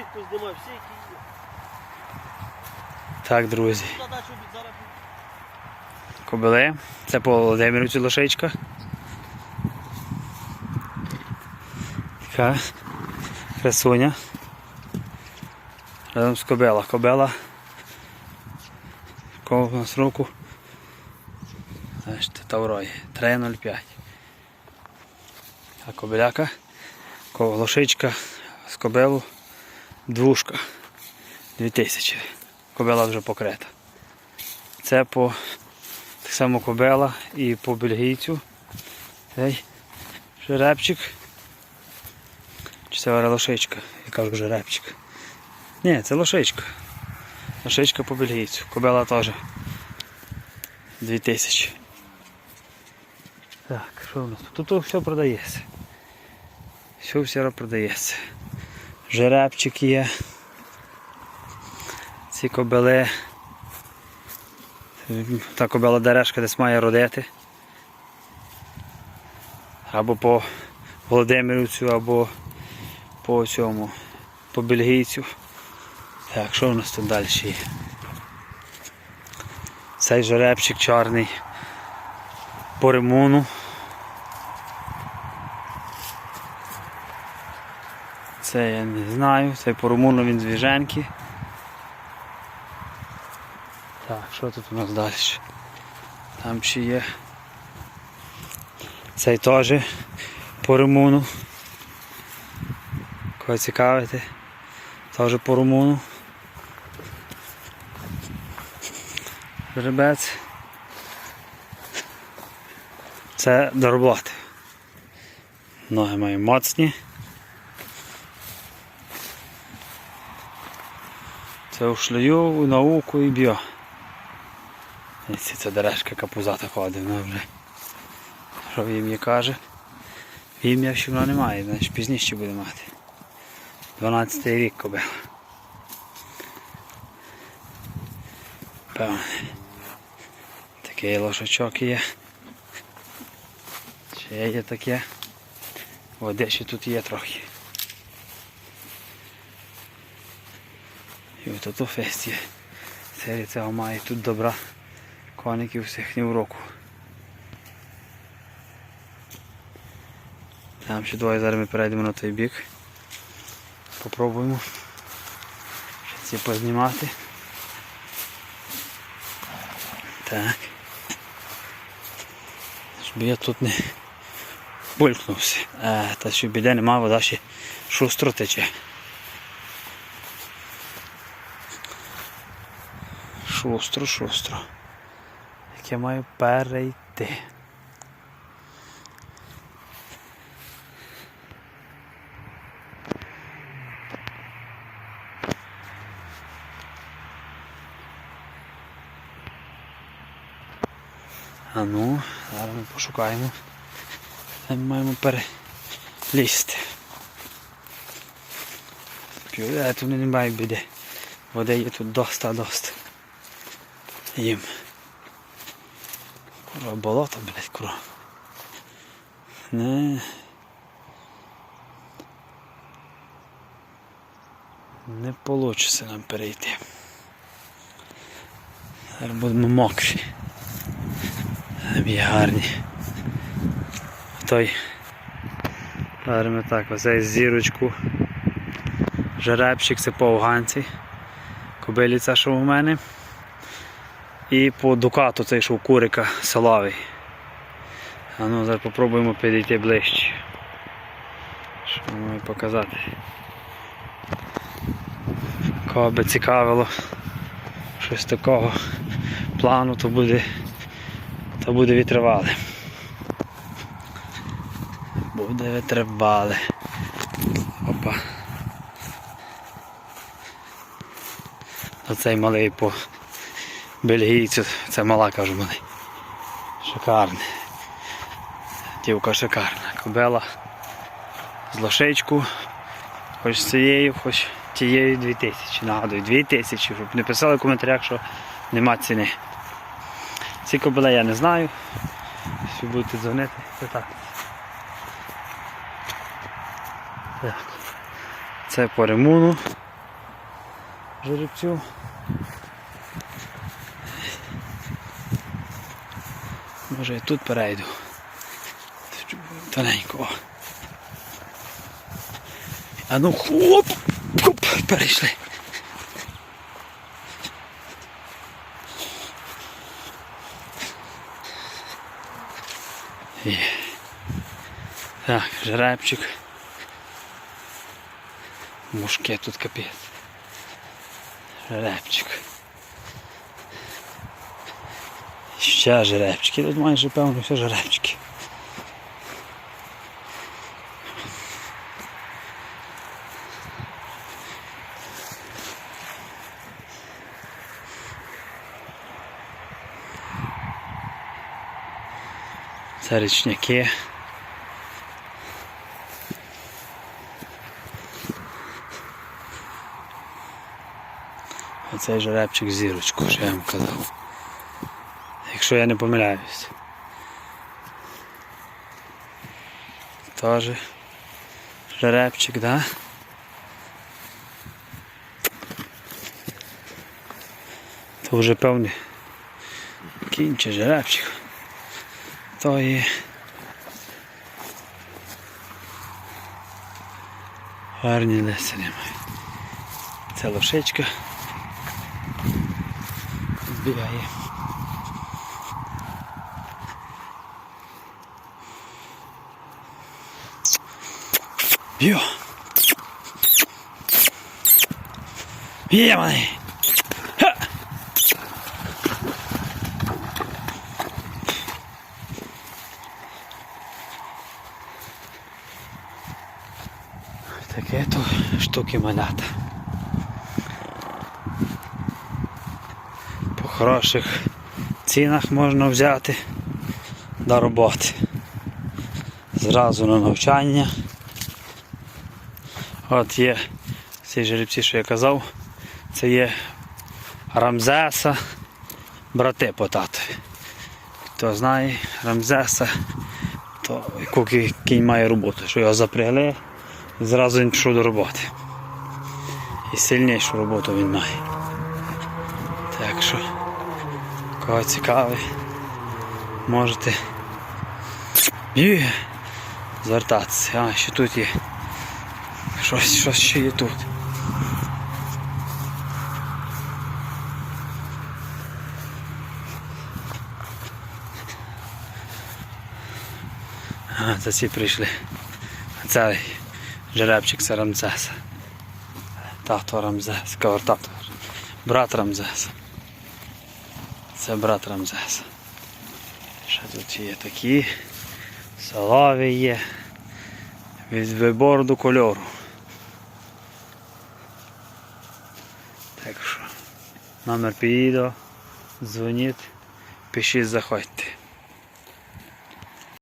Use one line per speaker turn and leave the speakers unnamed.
всіх познімав, всі, які є.
Так, друзі. Кобили. Це по Володимирівці лошичка. Така красуня. Разом з кобила. Кобила. Кого в нас року? Бачите, Таврої. 3,05. А кобиляка. Кого лошичка з кобилу. Двушка. 2000. Кобила вже покрита. Це по так само кобела і по бельгійцю. Цей жеребчик. Чи це лошичка? Я кажу жеребчик. Ні, це лошичка. Лошичка по бельгійцю. Кобела теж. 2000. Так, що в нас? Тут все продається. Все все продається. Жеребчик є. Ці кобели. Та кобила дерешка десь має родити. Або по Володимирівцю, або по цьому, по бельгійцю. Так, що в нас тут далі є? Цей жеребчик чорний по римуну. Це я не знаю, цей по румуну він з Віженки. Так, що тут у нас далі? Там ще є. Цей теж по румуну. Кого цікавити? Теж по румуну. Жеребець. Це до роботи. Ноги мої моцні. Це у шлею, у науку і біо. Ці це дерешка капузата ходить, вона вже. Що в ім'я каже? В ім'я ще вона немає, значить пізніше буде мати. 12 рік кобила. Певне. Такий лошачок є. Ще є таке. Води ще тут є трохи. От ото фест є. Серія цього має тут добра коників всіх ні в року. Там ще двоє зараз ми перейдемо на той бік. Попробуємо. Ще ці познімати. Так. Щоб я тут не булькнувся. Та що біде нема, вода ще шустро тече. Шустро, шустро. Як я маю перейти. А ну, зараз ми пошукаємо. Ми маємо перелізти. Півде, тут не мають біди. Води є тут доста, доста. Їм. Курва, болото, блядь, курва. Не. Не вийде нам перейти. Зараз будемо мокрі. Є гарні. Той. Ми так, оцей зірочку. Жеребчик це по афганці. Кобиліця, що у мене. І по дукату цей що курика соловий. А ну зараз попробуємо підійти ближче. Що маю показати. Кого би цікавило щось такого плану, то буде то буде витривале. Буде витривале. Опа. Оцей малий по бельгійцю, це мала кажу малий. Шикарний. Дівка шикарна. Кобела з лошечку. Хоч з цією, хоч тією 2000. Нагадую, 2000, щоб не писали в коментарях, що нема ціни. Ці кобили я не знаю. Якщо будете дзвонити, так. Так. Це по ремуну. жеребцю. Може і тут перейду. Тоненько. о. А ну хоп! Хоп! Перейшли. Є. Так, жеребчик. Мушке тут капець. Жеребчик. Ще жеребчики. Тут майже певно все жеребчики. Це річняки. Оцей жеребчик зірочку, що я вам казав. Якщо я не помиляюсь. Теж жеребчик, да? То вже певний кінь чи жеребчик. То є. Гарні лисини мають. Це лошечка. Збігає. Йо. Є мене. Таке то штуки малята. По хороших цінах можна взяти до роботи. Зразу на навчання. От є ці жеребці, що я казав, це є Рамзеса, брати по татові. Хто знає Рамзеса, то кі- кінь має роботу, що його запрягли, і зразу він пішов до роботи. І сильнішу роботу він має. Так що, кого цікавий, можете є, звертатися. А, ще тут є. Щось, щось ще є тут. А, це ці прийшли. А це жеребчик це Рамзеса. Тато Рамзес, кавер тато. Брат Рамзес. Це брат Рамзес. Ще тут є такі. Солові є. Від вибору до кольору. Так що, номер підійду, дзвоніть, пишіть, заходьте.